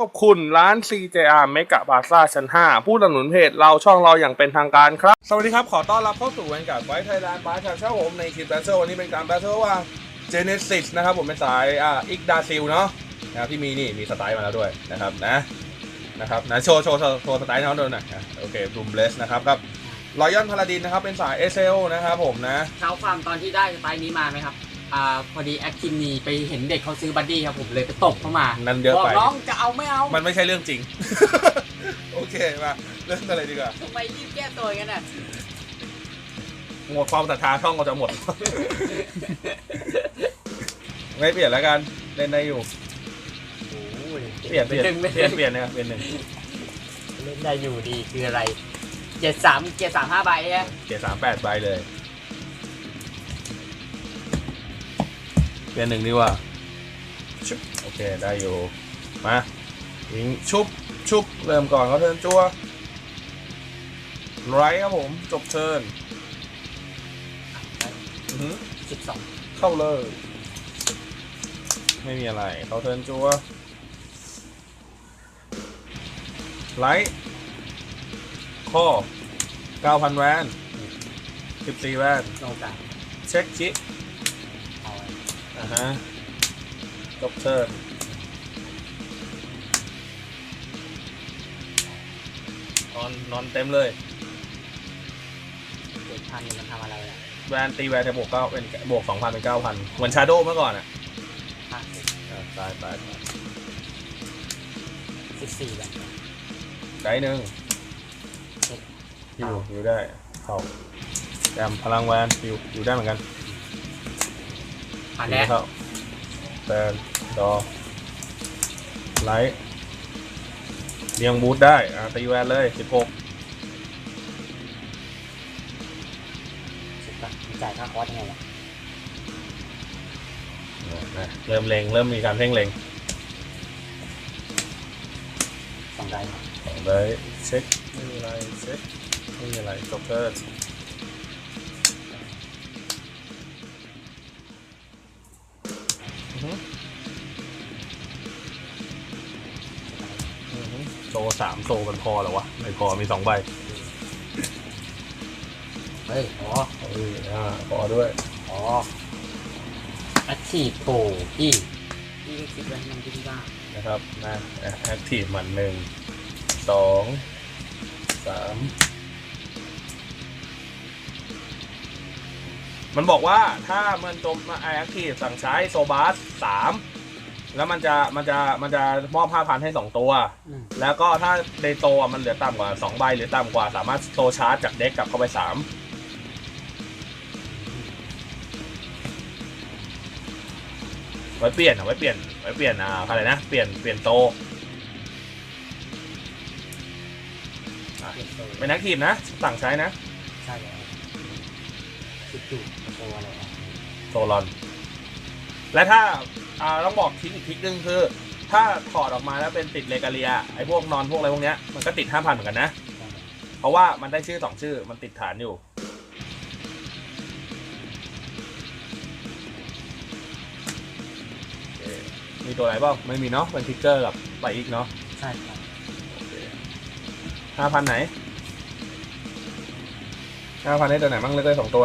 ขอบคุณร้าน CJR เมกะบาซ่าชั้น 5 ผู้สนับสนุนเพจเราช่องเราอย่างเป็นทางการครับ สวัสดีครับ ขอต้อนรับเข้าสู่วันกับไว้ไทยแลนด์บาร์ชาเช่าผมในคลิปแบทเทิลวันนี้เป็นการแบทเทิลว่า Genesis นะครับ ผมเป็นสายอ่าอิกดาซิลเนาะนะครับที่มีนี่ มีสไตล์มาแล้วด้วยนะครับนะนะครับนะโชว์โชว์โชว์โชว์สไตล์ให้เขาดูหน่อยนะโอเคบลูมเบสนะครับกับรอยัลพาราดินนะครับเป็นสาย SL นะครับผมนะเท้าความตอนที่ได้สไตล์นี้มาไหมครับ อ่าพอดีแอคทิมนีไปเห็นเด็กเขาซื้อบัดดี้ครับผมเลยไปตบเข้ามานั่นเยอะบอกไป น้องจะเอาไม่เอามันไม่ใช่เรื่องจริง โอเคมาเริ่มกันเลยดีกว่าทำไมรีบแก้ตัวกันน่ะหมดความศรัทธาช่องก็จะหมด ไม่เปลี่ยนแล้วกันเล่นได้อยู่โอ้ยเปลี่ยนเปลี่ยนดึงเปลี่ยนเปลี่ยนเนี่ยเปลี่ยนหนึ่งเล่นได้อยู่ดีคืออะไรเจ็ดสามเจ็ดสามห้าใบฮะเกียร์สามแปดใบเลย นหนึ่งดีกว่าชุบโอเคได้อยู่ มายิงชุบชุบเริ่มก่อนเขาเทิร์นจัวไรครับผมจบเทิร์นอื้อหือสิบสองเข้าเลย ไม่มีอะไรเขาเทิร์นจัวไลท์ข้อ9,000 แวน 14 แวนโลกาเช็คชิเอาอ่า ฮะจบเทิร์นนอนนอนเต็มเลยเจ็ดพันมันทำอะไรอะแวนตีแวนจะบวกเก้าเป็นบวก2,000เป็น9,000เหมือนชาโดเมื่อก่อนอะห้าสิบอ่าตายตายตายสิบสี่แบบได้หนึ่งอยู่อยู่ได้เข้าแต้มพลังแวนอยู่อยู่ได้เหมือนกัน ผ่านอยู่แล้วเข้าแตนดอไลท์เรียงบูทได้ อ่าตีแวนเลย16สิบป่ะจ่ายค่าคอร์สยังไงวะนะเริ่มเล็งเริ่มมีการเพ่งเล็งสองใบของได้เช็คไม่มีอะไรเช็คไม่มีอะไรจบเทิร์ สามโซมันพอเหรอวะ ไม่พอมีสองใบเฮ้ยอ๋อเอออ่าพอด้วย อ๋อแอคทีฟโปพี่พี่ก็คิดไว้ให้มันที่บ้านนะครับนะแอคทีฟมันหนึ่งสองสามมันบอกว่าถ้ามันจมมาแอคทีฟสั่งใช้โซบาสสาม แล้วมันจะมันจะมันจะมอบห้าพันให้สองตัว อืม แล้วก็ถ้าในโตอะมันเหลือต่ำกว่าสองใบหรือต่ำกว่าสามารถโซชาร์จจากเด็กกลับเข้าไปสามไว้เปลี่ยนอะไว้เปลี่ยนไว้เปลี่ยนอ่าอะไรนะเปลี่ยนเปลี่ยนโตเก็บโซ่เป็นนักทีมนะสั่งใช้นะใช่แล้วคิดดูโซ่อะไรอะโซลอน และถ้า อ่าต้องบอกทิ้งอีกทริกนึงคือ ถ้าถอดออกมาแล้วเป็นติดเลกาเลียไอ้พวกนอนพวกอะไรพวกเนี้ยมันก็ติดห้าพันเหมือนกันนะ เพราะว่ามันได้ชื่อสองชื่อมันติดฐานอยู่โอเคมีตัวอะไรบ้างไม่มีเนาะเป็นทิกเกอร์กับไปอีกเนาะใช่ครับห้าพันไหนห้าพันได้ตัวไหนบ้างเลือกได้สองตัว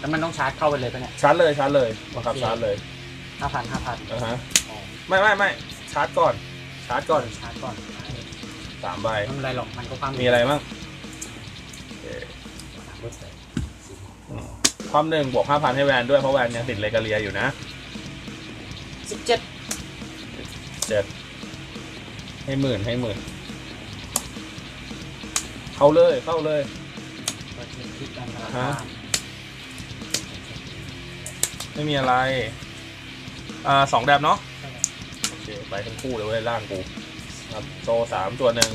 แล้วมันต้องชาร์จเข้าไปเลยปะเนี่ย ชาร์จเลยชาร์จเลยบังคับโอเค ชาร์จเลยห้าพันห้าพันอ่าฮะอ๋อไม่ไม่ไม่ชาร์จก่อน ชาร์จก่อนชาร์จก่อนสามใบ ไม่เป็นไรหรอกมันก็ความมีอะไรบ้างโอเคสามเปอร์เซ็นต์อืมความหนึ่งบวกห้าพันให้แวนด้วย เพราะแวนยังติดเลกาเลียอยู่นะสิบเจ็ดเจ็ดให้หมื่นให้หมื่นเข้าเลยเข้าเลย เปอร์เซ็นต์ที่การตลาดฮะ ไม่มีอะไร อ่าสองแดบเนาะโอเคไปทั้งคู่เลยเว้ยล่างกูครับโซสามตัวหนึ่ง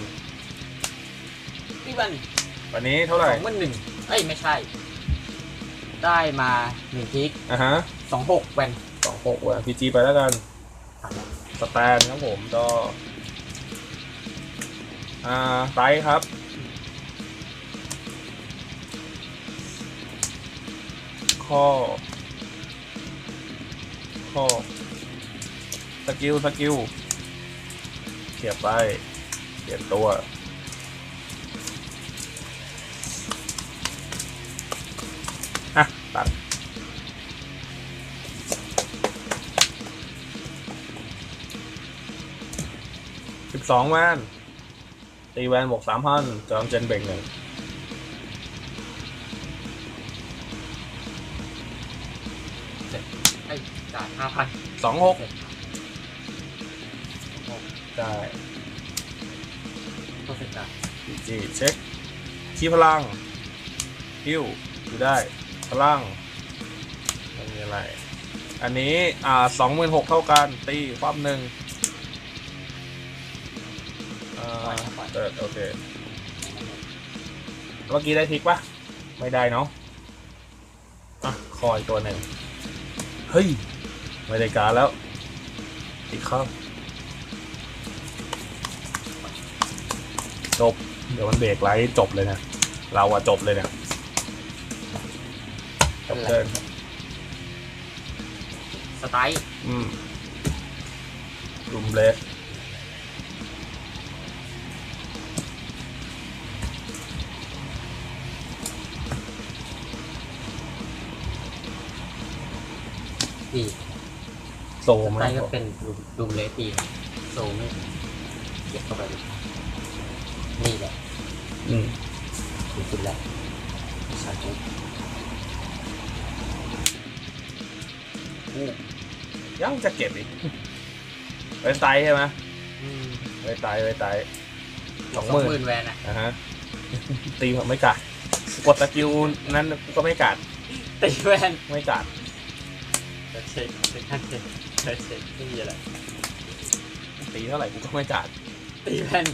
พี่บันวันนี้เท่าสไหร่องมันหนึ่งเอ้ยไม่ใช่ ได้มาหนึ่งทิกอะฮะสองหกแวนสองหกว่ะพีจีไปแล้วกันผ่านแล้วสแตนครับผมก็อ่าไตรครับ ข้อ ข้อสกิล สกิลเขียบไปเปลี่ยนตัว อะ ตัด สิบสองแวนตีแวนบวกสามพันจอมเจนเบรกหนึ่ง ห้าพันสองหกได้ตัวเสร็จจ่ายจีจีเช็คคีย์พลังฮิวดูได้ พลังไม่มีอะไร อันนี้อ่าสองหมื่นหกเท่ากัน ตีความหนึ่งอ่าเปิดโอเค เมื่อกี้ได้ทิกปะไม่ได้เนาะอะคอยตัวหนึ่งเฮ้ย ไม่ได้การแล้ว อีกครับจบ เดี๋ยวมันเบรกไลท์จบเลยนะ เราอะจบเลยเนี่ยจบเกินสไตล์อืมรุมเลสนี่ โซสมาไตกล์ก็เป็นดุมดุมเลสตีโซไม่เก็บเข้าไปเลยนี่แหละอืมคือสุดแล้วชาร์จยังจะเก็บอีกไว้ไตใช่ไหมอืมไว้ไตไว้ไตสสอองงหหมื่มื่นนแวนอะนะฮะตีผมไม่กัดกดสกิลนั้นก็ไม่กัดตีแวนไม่กัดเช็คเช็คขั้นเช็ค เช็คเช็คไม่มีอะไรตีเท่าไหร่กูก็ไม่กัดตีแวน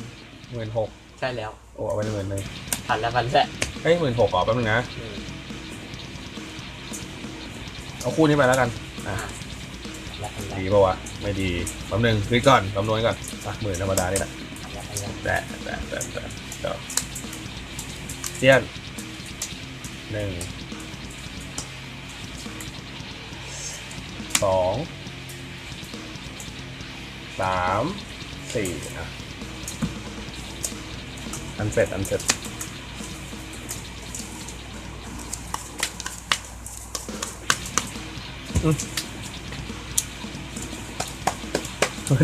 หมื่นหกใช่แล้วโอ้เอาไปหมื่นหนึ่งพันแล้วพันแท้เฮ้ยหมื่นหกขอแป๊บนึงนะอืมเอาคู่นี้ไปแล้วกัน อ่าแล้วพันแล้วดีป่าวะ ไม่ดีแป๊บนึงคิดก่อนคำนวณก่อนอะหมื่นธรรมดานี่แหละพันแล้วพันแล้วแต่แต่แต่แต่เดี๋ยวเจียนหนึ่งสอง สามสี่อะอันเสร็จอันเสร็จอืม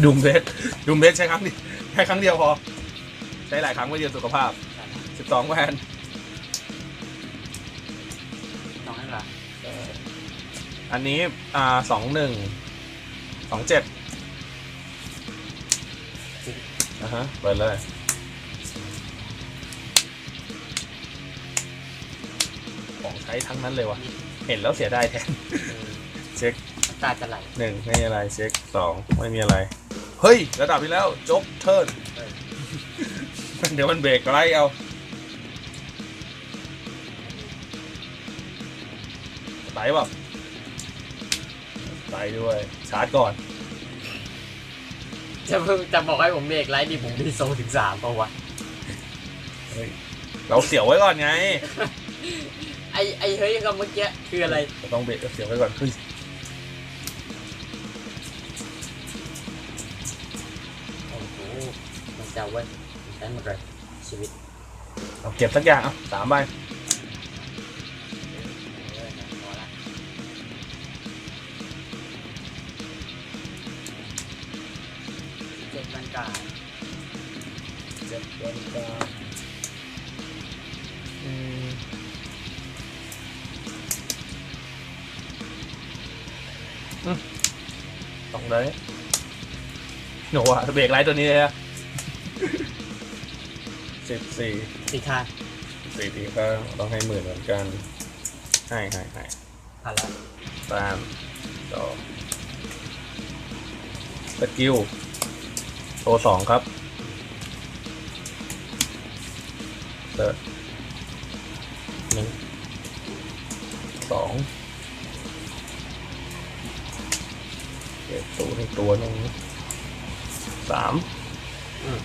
ดูมเบสดูมเบสใช้ครั้งเดียวแค่ครั้งเดียวพอ ใช้หลายครั้งไม่เดียวสุขภาพ12แวนน้องให้ละอันนี้อ่าสองหนึ่งสองเจ็ด อะฮะเปิดเลยของใช้ทั้งนั้นเลยวะเห็นแล้วเสียดายแทน เช็คน้ำตาจะไหลหนึ่งไม่มีอะไรเช็คสองไม่มีอะไร เฮ้ย ระดับที่แล้วจบเทิร์นเออเดี๋ยวมันเบรกไล่เอาไตแบบไตด้วย ชาร์จก่อน จะเพิ่งจะบอกให้ผมเบรกไลท์ดีผมดีโซถึงสามเปล่าวะเฮ้ยเราเสียวไว้ก่อนไง ไอไอเฮ้ยก็เมื่อกี้คืออะไรเราต้องเบรกเสียวไว้ก่อนเฮ้ยโอ้โหมันจะเว้ยมันใช้หมดเลยชีวิตเราเก็บสักอย่างเอะสามใบ ดมันกาเจ็ดเดือนกาอืมอืมสองเลยหนูอะเบรกไลท์ตัวนี้เลยอะสิบสี่สี่ทานสี่ทีก็ต้องให้หมื่นเหมือนกัน ให้ให้ให้ผ่านละตามต่อสกิล โตสองครับเติร์ดหนึ่งสองเก็บตัวในตัวหนึงสามอืม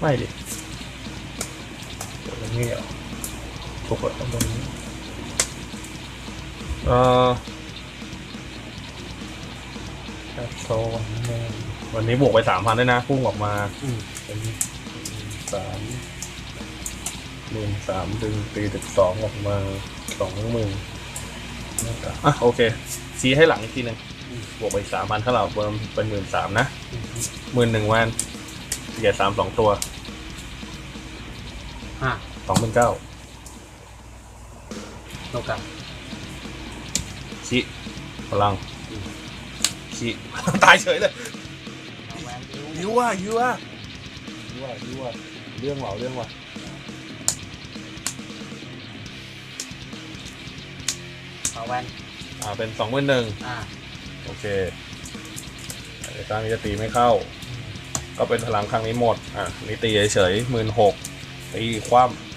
ไม่ดิกดอย่าง นี้เหรอถูกกดตรงนี้เอ่อแอปโซวันนี้วันนี้บวกไปสามพันด้วยนะพุ่งออกมาอืมเป็นสามหมื่นสามดึงตีตึกสองออกมาสองหมื่นอะโอเค ชี้ให้หลังอีกทีหนึ่งบวกไปสามพันถ้าเราเพิ่มเป็นหมื่นสามนะหมื่นหนึ่งวันเกียสามสองตัวห้า สองหมื่นเก้าเท่ากับชี้พลังอืมชี้ตายเฉยเลยเอาแวนนิ้วยิวว่ะยิวว่ะยิวว่ะยิวว่ะเรื่องเหล่าเรื่องว่ะเอาแวนอ่าเป็นสองหมื่นหนึ่งอ่าโอเคไอ้ครั้งนี้จะตีไม่เข้า ก็เป็นพลังครั้งนี้หมด อะนี่ตีเฉยหมื่นหกตีคว่ำ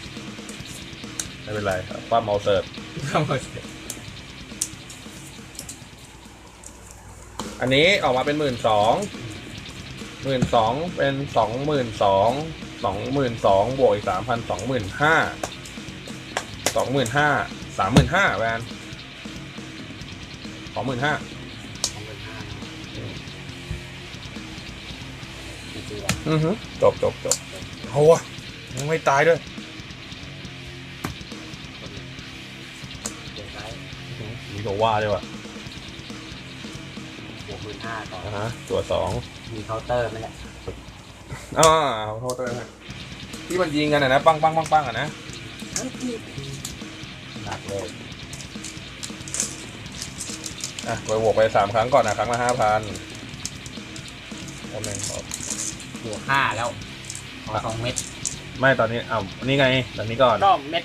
ไม่เป็นไรครับคว่ำเอาเสิร์ฟทั้งหมดอันนี้ออกมาเป็นหมื่นสองหมื่นสองเป็นสองหมื่นสองสองหมื่นสองบวกอีกสามพันสองหมื่นห้าสองหมื่นห้าสามหมื่นห้าแวนสองหมื่นห้าสองหมื่นห้าจริงๆแล้วอือฮึจบจบจบโอ้ยยังไม่ตายด้วย โกว่าด้วยว่ะบวกหมื่นห้าก่อนนะฮะตัวสองมีเคาน์เตอร์ไหมเนี่ยอ่าขอโทษด้วยนะที่มันยิงกันอะนะ ปังปังปังปังอะนะเฮ้ยพี่หนักเลยอะไปบวกไปสามครั้งก่อนนะ ครั้งละห้าพันตำแหน่งขอบบวกห้าแล้วขอสองเม็ด ไม่ตอนนี้อ้าวนี่ไง ตอนนี้ก่อน ก็เม็ด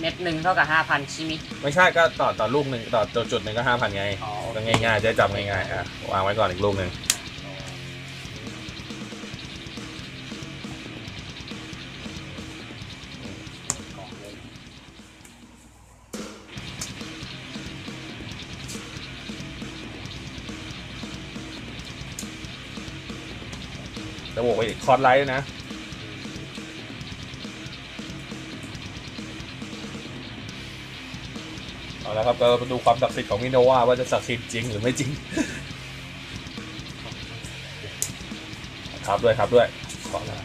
เม็ดหนึ่งเท่ากับห้าพันชิมิไม่ใช่ก็ต่อต่อลูกหนึ่งต่อต่อจุดหนึ่งก็ห้าพันไงอ๋อก็ง่ายๆจะได้จำง่ายๆอะวางไว้ก่อนอีกลูกหนึ่งของเลยจะบวกไปอีกคอร์สไลท์ด้วยนะ เอาละครับเรามาดูความศักดิ์สิทธิ์ของมิโนวาว่าจะศักดิ์สิทธิ์จริงหรือไม่จริง ครับด้วยครับด้วยขอนะ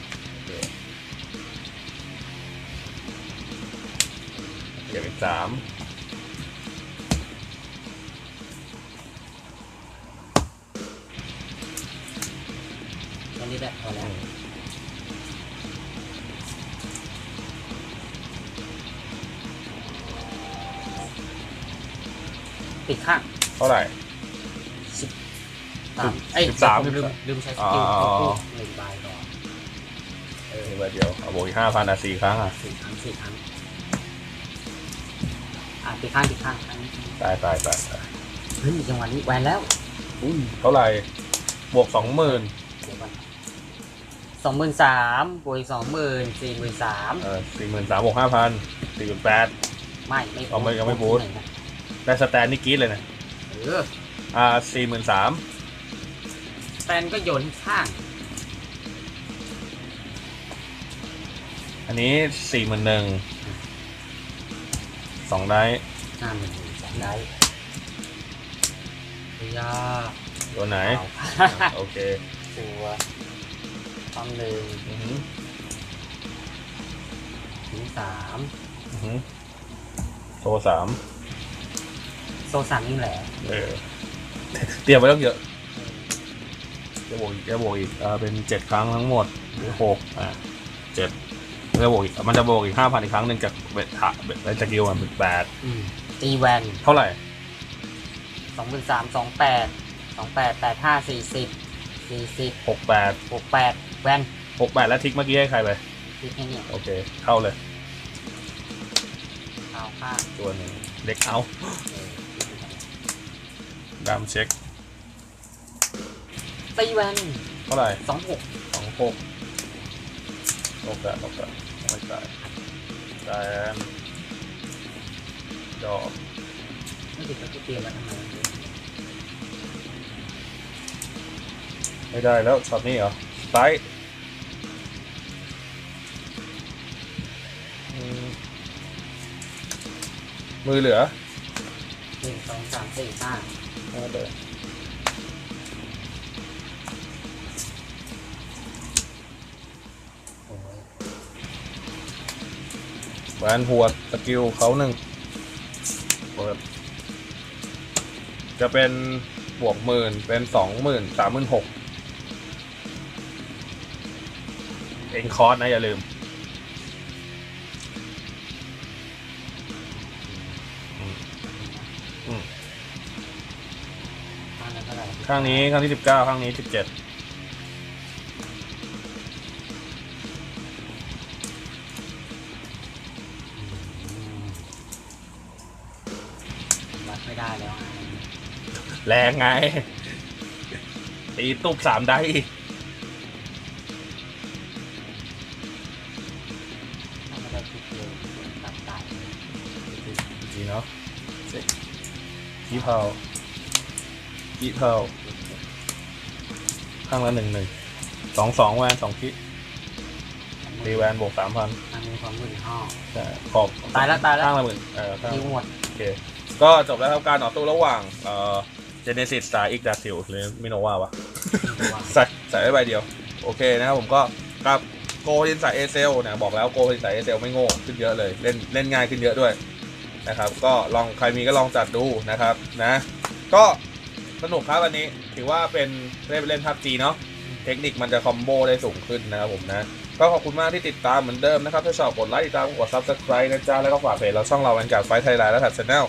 เก็บอีกสามอันนี้แหละพอแล้ว ติดข้างเท่าไหร่ สามเอ้ยสิบสามลืมลืมใช้สกิลอ๋อควบคู่หนึ่งใบก่อนเออใบเดียวเอาบวกอีกห้าพันอะสี่ครั้งอะสี่ครั้งสี่ครั้งอะติดข้างติดข้างอันนี้ตายตายตายตายเฮ้ยจังหวะนี้แหวนแล้วอุ้ยเท่าไหร่ บวกสองหมื่นเดี๋ยวก่อนสองหมื่นสามบวกอีกสองหมื่นสี่หมื่นสามเออสี่หมื่นสามบวกห้าพันสี่หมื่นแปด ไม่ไม่เอาไม่ยังไม่บูทที่หนนะ ได้สแตนนี่กรีดเลยนะเอออ่าสี่หมื่นสามแฟนก็โยนข้างอันนี้สี่หมื่นหนึ่งสองได้หน้าหนึ่งสองได้เฮ้ยยาตัวไหนเอาโอเคตัวความหนึ่งอือหือถึงสามอือหือโซสาม โซสามนี่แหละเออเตรียมไว้ต้องเยอะจะบวกอีกจะบวกอีกอ่าเป็นเจ็ดครั้งทั้งหมดหรือหกอ่าเจ็ดจะบวกอีกมันจะบวกอีกห้าพันอีกครั้งหนึ่งจากเบ็ดถะเบ็ดสกิลมันเป็นแปดอืมตีแวนเท่าไหร่สองหมื่นสามสองแปดสองแปดแปดห้าสี่สิบสี่สิบหกแปดหกแปดแวนหกแปดแล้วทิกเมื่อกี้ให้ใครไปคิดแค่เนี้ยโอเค เข้าเลยเอาข้างตัวหนึ่งเด็กเอาเออ ดามเช็คตีแวนเท่าไหร่สองหกสองหกโอเคโอเคไม่ตาแต่ยอกไม่ติดก็เตรียมไว้ทำไมไม่ได้แล้วช็อตนี้เหรอซ้มือเหลือหนึ่งสองสามสี่ห้า เอาเลยโอ้ยแหวนหัวสกิลเขาหนึ่งเปิดจะเป็นบวกหมื่นเป็นสองหมื่นสามหมื่นหกเอ็นคอร์สนะอย่าลืม ข้างนี้ข้างที่สิบเก้าข้างนี้สิบเจ็ดวัดไม่ได้แล้วอะแรงไง ตีตุบสามได้ถ้าไม่ได้คิดเลยตัดตายดีเนาะยี่เพา ยี่เพาข้างละหนึ่งหนึ่งสองสองแวนสองคิตีแวนบวกสามพันมันมีความมืดห้อใช่ขอบตายแล้วตายแล้วข้างละหมื่นเออข้างยิงหมดโอเคก็จบแล้วครับการต่อสู้ระหว่างเอ่อเจเนซิสสายอีกดาซิลหรือมิโนวาวะใส่ใส่ไว้ใบเดียว โอเคนะครับผมก็กับโกลินสายเอเซลนะบอกแล้วโกลินสายเอเซลไม่โง่ขึ้นเยอะเลยเล่นเล่นง่ายขึ้นเยอะด้วยนะครับก็ลองใครมีก็ลองจัดดูนะครับนะ ก็ สนุกครับวันนี้ถือว่าเป็นเล่นเล่นทับจีเนาะเทคนิคมันจะคอมโบได้สูงขึ้นนะครับผมนะก็ขอบคุณมากที่ติดตามเหมือนเดิมนะครับ ถ้าชอบกดไลค์ติดตามกด subscribe นะจ๊ะ แล้วก็ฝากเพจเราช่องเราวันการไฟไทยไลน์และถัดชแนล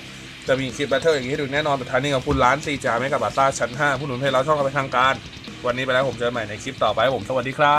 จะมีคลิปแบทเทิลอย่างนี้ให้ดูแน่นอนสุดท้ายนี้กับคุณร้านซีจาไม่กับบาซ่าชั้น 5 ผู้หนุนให้เราช่องเราเป็นทางการ วันนี้ไปแล้วผมเจอกันใหม่ในคลิปต่อไปผมสวัสดีครับ